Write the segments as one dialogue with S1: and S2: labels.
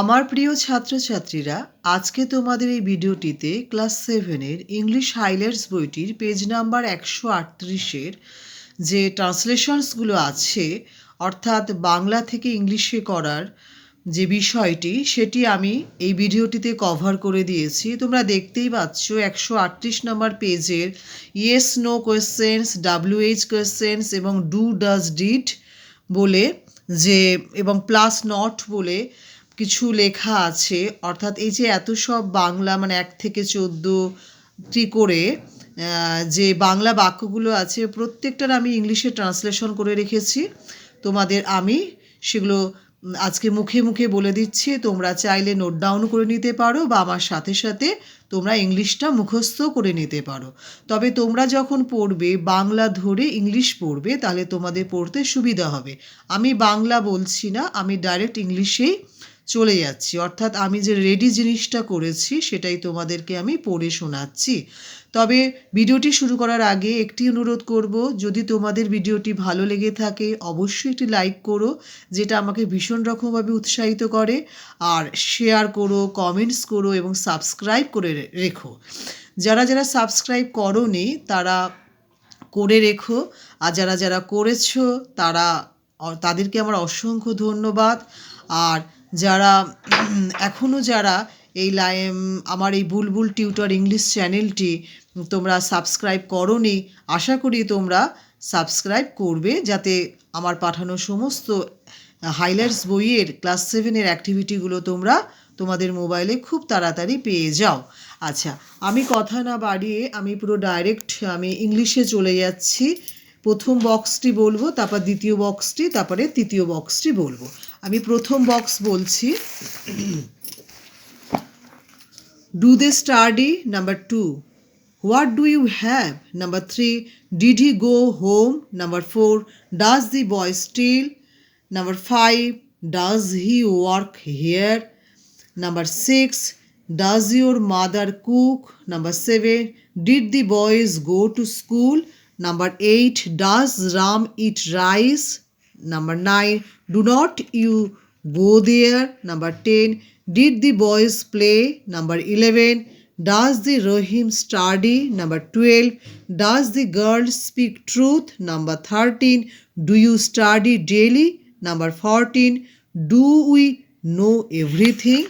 S1: আমার প্রিয় ছাত্রছাত্রীরা, আজকে তোমাদের এই ভিডিওটিতে ক্লাস সেভেনের ইংলিশ হাইলাইটস বইটির পেজ নাম্বার একশো আটত্রিশের যে ট্রান্সলেশনসগুলো আছে, অর্থাৎ বাংলা থেকে ইংলিশে করার যে বিষয়টি, সেটি আমি এই ভিডিওটিতে কভার করে দিয়েছি। তোমরা দেখতেই পাচ্ছ একশো আটত্রিশ নম্বর পেজের yes no questions WH questions এবং ডু ডাজ ডিড বলে যে, এবং প্লাস নট বলে কিছু লেখা আছে, অর্থাৎ এই যে এত সব বাংলা মানে এক থেকে চোদ্দোটি করে যে বাংলা বাক্যগুলো আছে, প্রত্যেকটার আমি ইংলিশে ট্রান্সলেশন করে রেখেছি। তোমাদের আমি সেগুলো আজকে মুখে মুখে বলে দিচ্ছি, তোমরা চাইলে নোট ডাউন করে নিতে পারো বা আমার সাথে সাথে তোমরা ইংলিশটা মুখস্থ করে নিতে পারো। তবে তোমরা যখন পড়বে, বাংলা ধরে ইংলিশ পড়বে, তাহলে তোমাদের পড়তে সুবিধা হবে। আমি বাংলা বলছি না, আমি ডাইরেক্ট ইংলিশেই চলে যাচ্ছি। অর্থাৎ আমি যে রেডি জিনিসটা করেছি, সেটাই তোমাদেরকে আমি পড়ে শোনাচ্ছি। তবে ভিডিওটি শুরু করার আগে একটি অনুরোধ করব, যদি তোমাদের ভিডিওটি ভালো লেগে থাকে, অবশ্যই একটি লাইক করো, যেটা আমাকে ভীষণ রকমভাবে উৎসাহিত করে। আর শেয়ার করো কমেন্টস করো এবং সাবস্ক্রাইব করে রেখো। যারা যারা সাবস্ক্রাইব করোনি, তারা করে রেখো। আর যারা যারা করেছ, তারা, তাদেরকে আমার অসংখ্য ধন্যবাদ। আর যারা এখনও যারা এই লাইম আমার এই বুলবুল টিউটর ইংলিশ চ্যানেলটি তোমরা সাবস্ক্রাইব করনি, আশা করি তোমরা সাবস্ক্রাইব করবে যাতে আমার পাঠানো সমস্ত হাইলাইটস বইয়ের ক্লাস সেভেনের অ্যাক্টিভিটিগুলো তোমরা তোমাদের মোবাইলে খুব তাড়াতাড়ি পেয়ে যাও। আচ্ছা আমি কথা না বাড়িয়ে আমি পুরো ডাইরেক্ট আমি ইংলিশে চলে যাচ্ছি। প্রথম বক্সটি বলব তারপর দ্বিতীয় বক্সটি তারপরে তৃতীয় বক্সটি বলব। আমি প্রথম বক্স বলছি do they study number two what do you have number three did he go home number four does the boy still number five does he work here Number six, does your mother cook? Number seven, did the boys go to school? Number eight, does Ram eat rice? Number nine, do not you go there? Number ten, did the boys play? Number eleven, does the Rahim study? Number twelve, does the girl speak truth? Number thirteen, do you study daily? Number fourteen, do we know everything?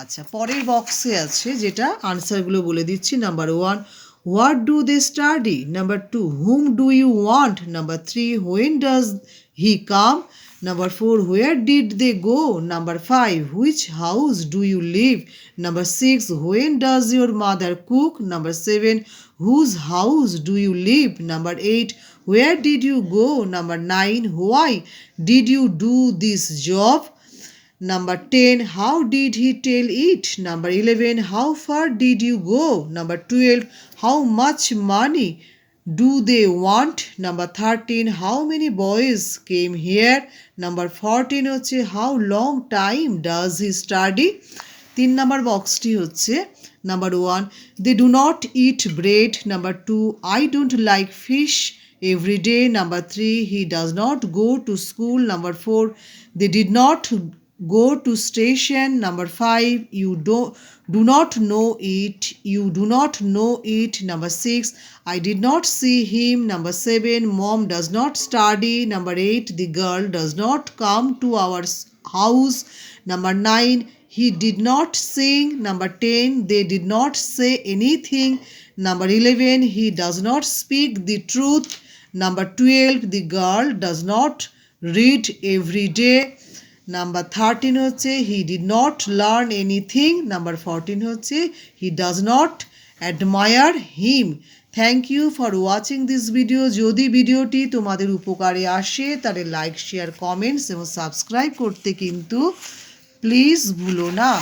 S1: আচ্ছা পরের বক্সে আছে যেটা আনসারগুলো বলে দিচ্ছি number one What do they study? Number two, whom do you want? Number three, when does he come? Number four, where did they go? Number five, which house do you live? Number six, when does your mother cook? Number seven, whose house do you live? Number eight, where did you go? Number nine, why did you do this job? Number 10, how did he tell it? Number 11, how far did you go? Number 12, how much money do they want? Number 13, how many boys came here? Number 14 হচ্ছে how long time does he study? তিন number বক্সটি হচ্ছে number one they do not eat bread number two I don't like fish every day. Number three, he does not go to school. Number four, they did not go to station. Number five, you do, do not know it. You do not know it. Number six, I did not see him. Number seven, mom does not study. Number eight, the girl does not come to our house. Number nine, he did not sing. Number 10, they did not say anything. Number 11, he does not speak the truth. Number 12, the girl does not read every day. Number 13 হচ্ছে he did not learn anything number fourteen হচ্ছে he does not admire him thank you for watching this video যদি ভিডিওটি তোমাদের উপকারে আসে, তাহলে like share comments এবং subscribe করতে কিন্তু প্লিজ ভুলো না।